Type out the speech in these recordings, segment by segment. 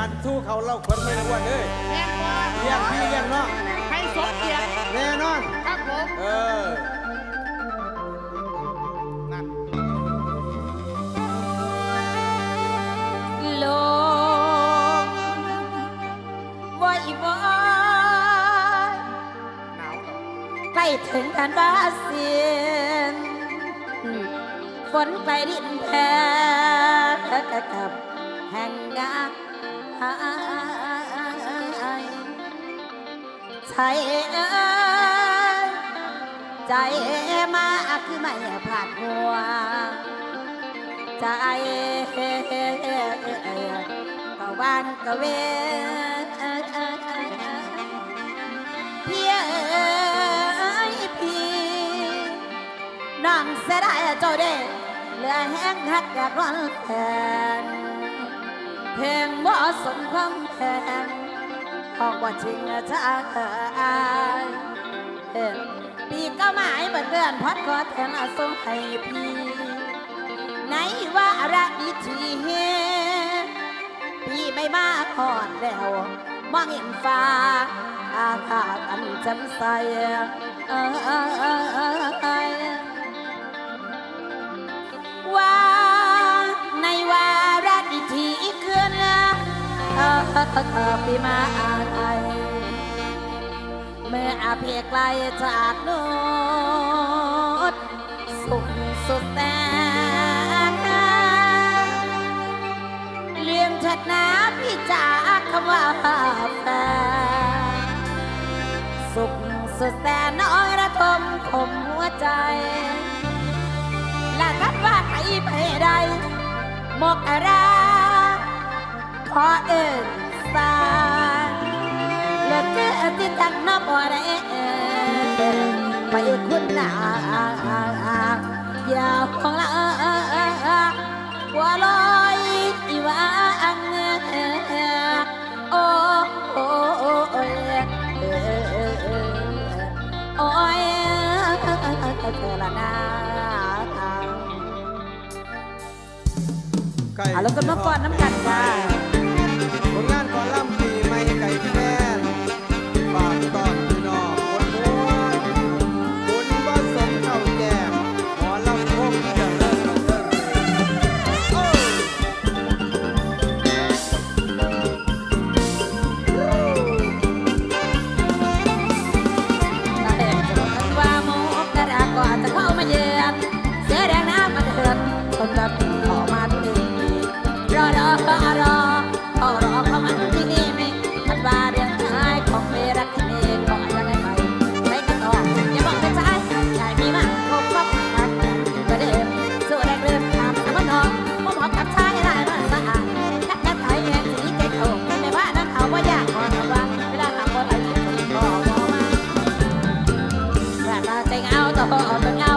การสู้เขาเล่าคนไม่ละอ้วนเลยแม่นบ่เลี้ยงพี่เลี้ยงน้องให้สมเกียรติแน่นอน ครับผม เออ นั่นลงวอยวอยหนาวเหรอใกล้ถึงกันบ้าเสียนฝนไปดินแพ้กับแห่งงานหาย ใจเอ้ยใจมาคือไม่ผาดหัว ใจกวันก็เวพี่เอ้ยพี่น้องเสียดายเจ้าเด้เหลือแห้งหักอยากร้อนแทน เพลงบ่สมความแพงห้องบ่จริงจะอายปีก็หมายเหมือนเดือนพัดขอแทนอาส่งให้พี่ไหนว่ารักดีทีเฮพี่ไม่มาก่อนแล้วมองเห็นฟ้าอากาศอันจ่มใสเอ้ย เออพี่มาอ่านไอเมื่ออาเพไกลจากโน้นสุขสุดแต่เลี่ยมชัดนะพี่จากคำว่าแฟนสุขสุดแต่น้อยระทมคมหัวใจและคัดว่าใครไปใดมกอราข อเอินสางเลือดเจือที่จังน้ำบ่ได้ไปคุณนาอย่าของละว่าลอยอีว่าอังโอ้โอ้โอ้โอ้โอ้ยเธอละนาก่เอาล้วก็มาป้อนน้ำกันค่ะ เอาต่อจน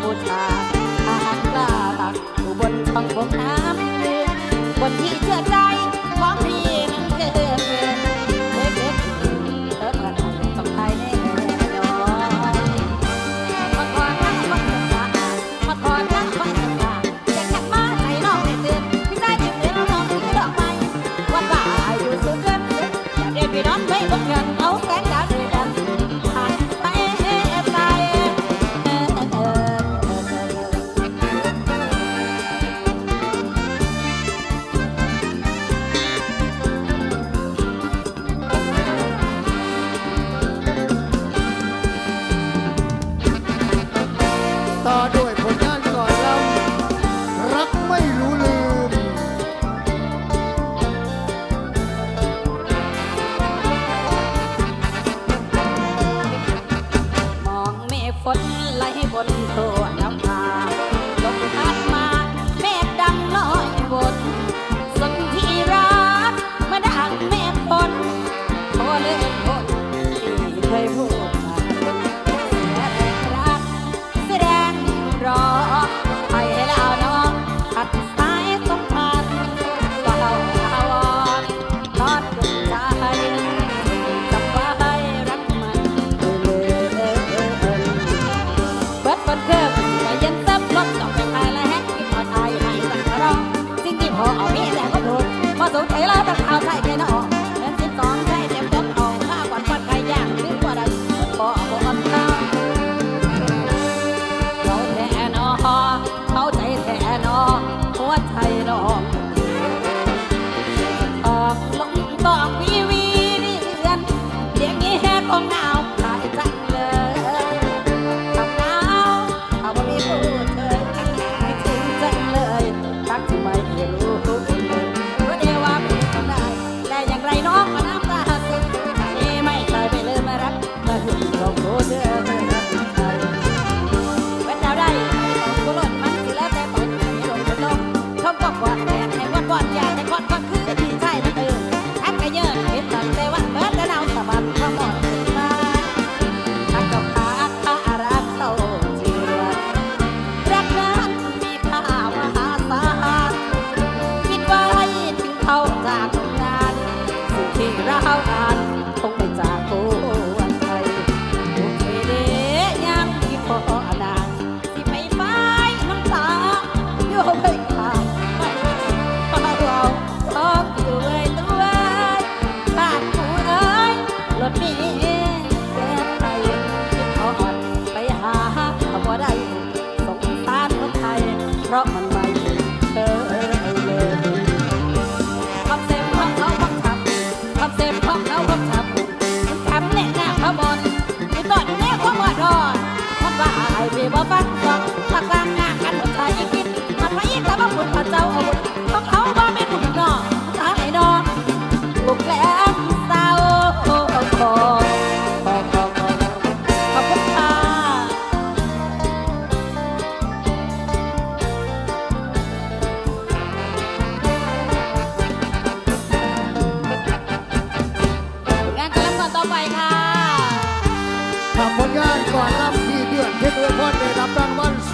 不长 คนไล่บนตัวน้ำา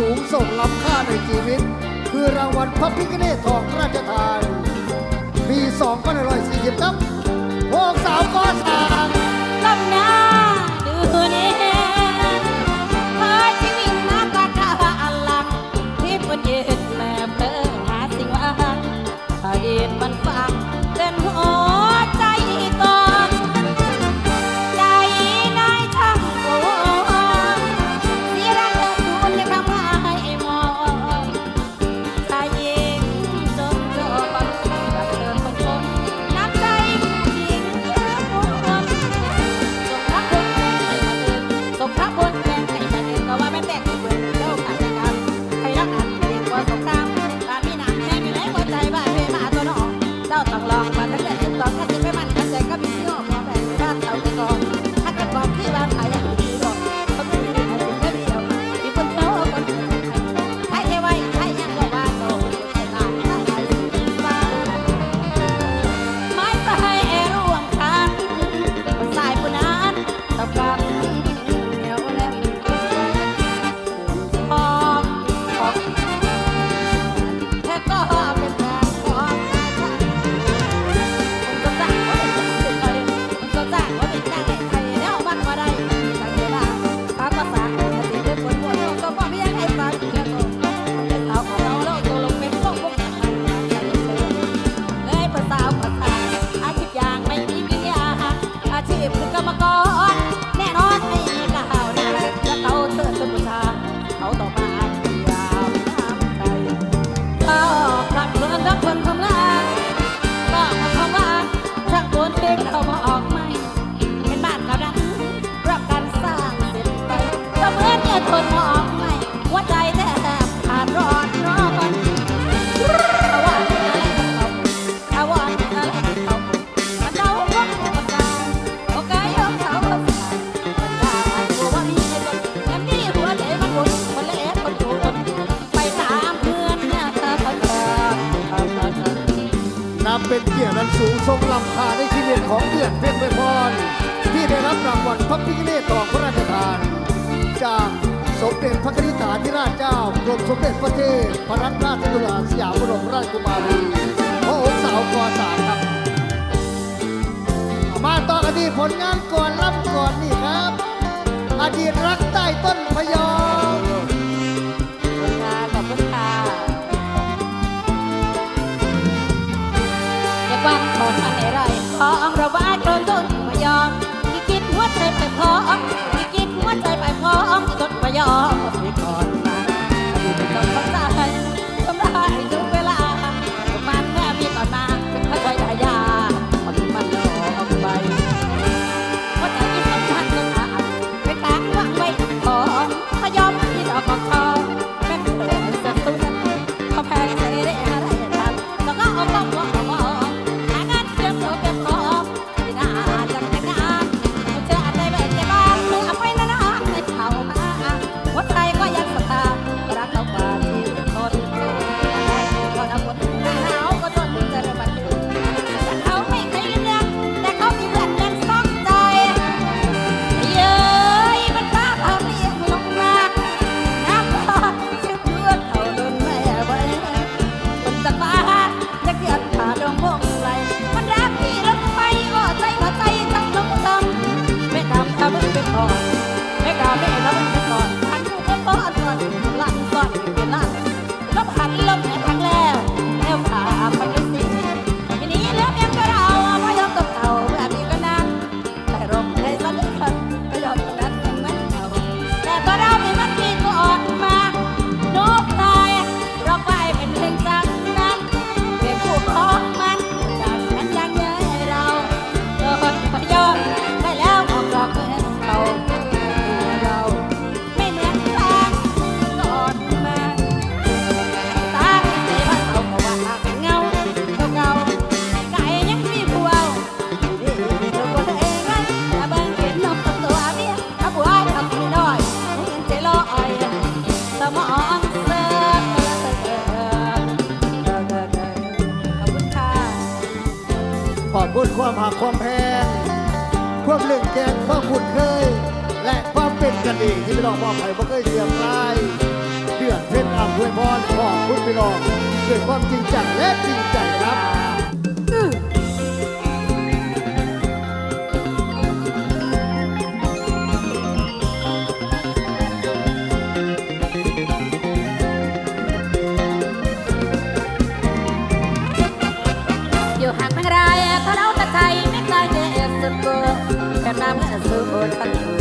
สูงส่งลำค่าในชีวิต คือรางวัลพระพิฆเนศทองราชทานปี2540ครับหพกสามก้อนสามลำหน้าดูนี่ นับเป็นเกียรติอันสูงทรงลำคาในที่เน็ตของเดือนเพ็รไพพรที่ได้รับรางวัลพระพิฆเนศต่อพระราชทาน จากสมเด็จพระนิษฐาธิราชเจ้ากรมสมเด็จพระเทพพระรัตนราชตุลาสยามบรมราชกุมารีพระองค์สาวกอสามครับ มาต่อกันที่ผลงานก่อนรับก่อนนี่ครับ อดีตรักใต้ต้นพยอ ของเระบายกระต้นมายอมที่กินหัวใจไปพร้อมที่กินหัวใจไปพอร้อมต้นมายอที่ก่อน ขอบคุณความหักความแพงความเลื่องแกงความคุ้นเคย และความเป็นกันเองที่พี่น้องมอบให้บ่เคยเลี่ยมลายเดือดเพชรอำเภอพรขอบคุณพี่น้องด้วยความจริงจังและจริงใจครับ ก็จะนำสู่บุปัจจุ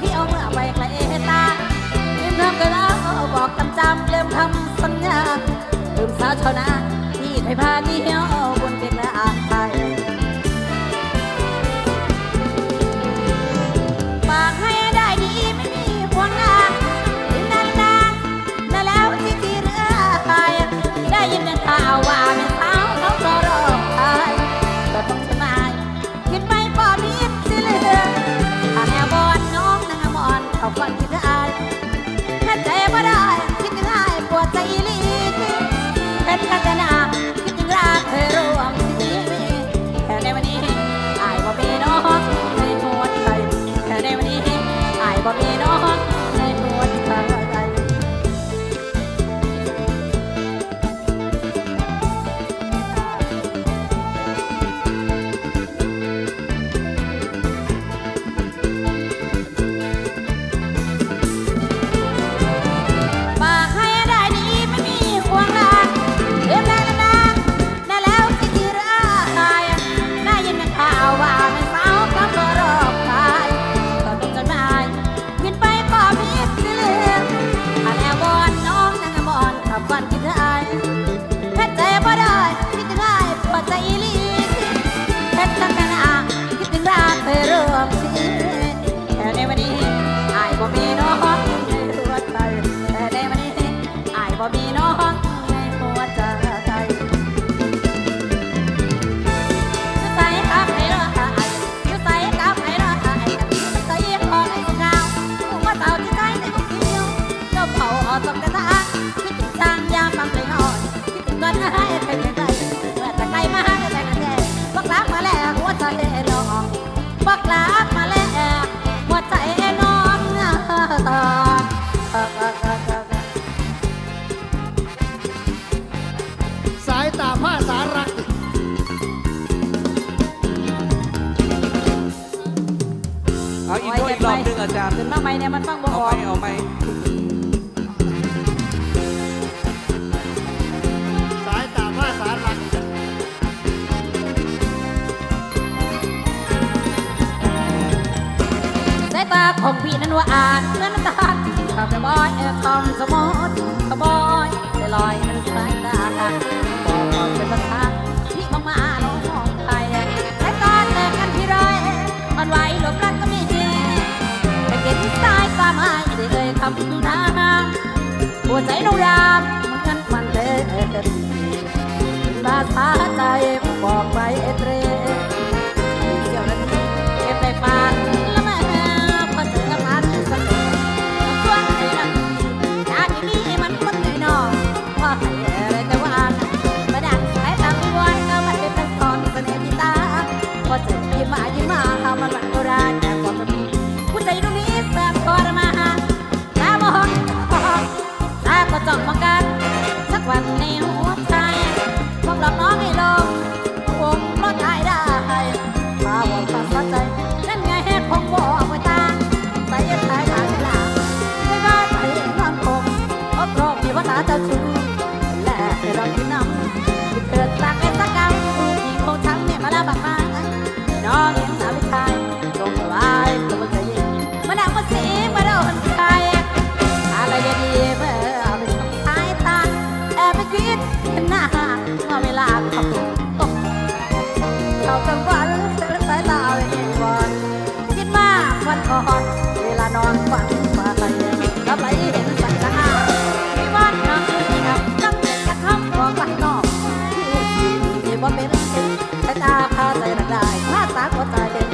เลืมพบเขียวเมื่อ ตาของพี่นั้นว่าอาจเหมือนน้ำตาลขับบอยเอบคำสมอติขบอยแต่ลอยมันสายตาบอกเป็นภาษาพี่มามาน้องมองไทยแายตาแตกกันพี่ไรมันไหวหลบรักก็ม่เแต่เก็บสายตาไม่ได้เลยคำนามหัวใจน้องรามมันกันมันเด็ดภาษาใจบอกไปเอเตรเสียวนั้นเก็บไปฟัง เได้ภาษาก็ใจเป็น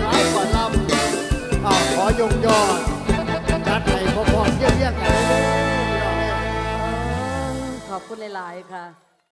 หลายกว่าล้าขอยงยอดจัดให้พอพ่เยี่ยมเยี่ยมกันเลยขอบคุณหลาย ๆ ค่ะ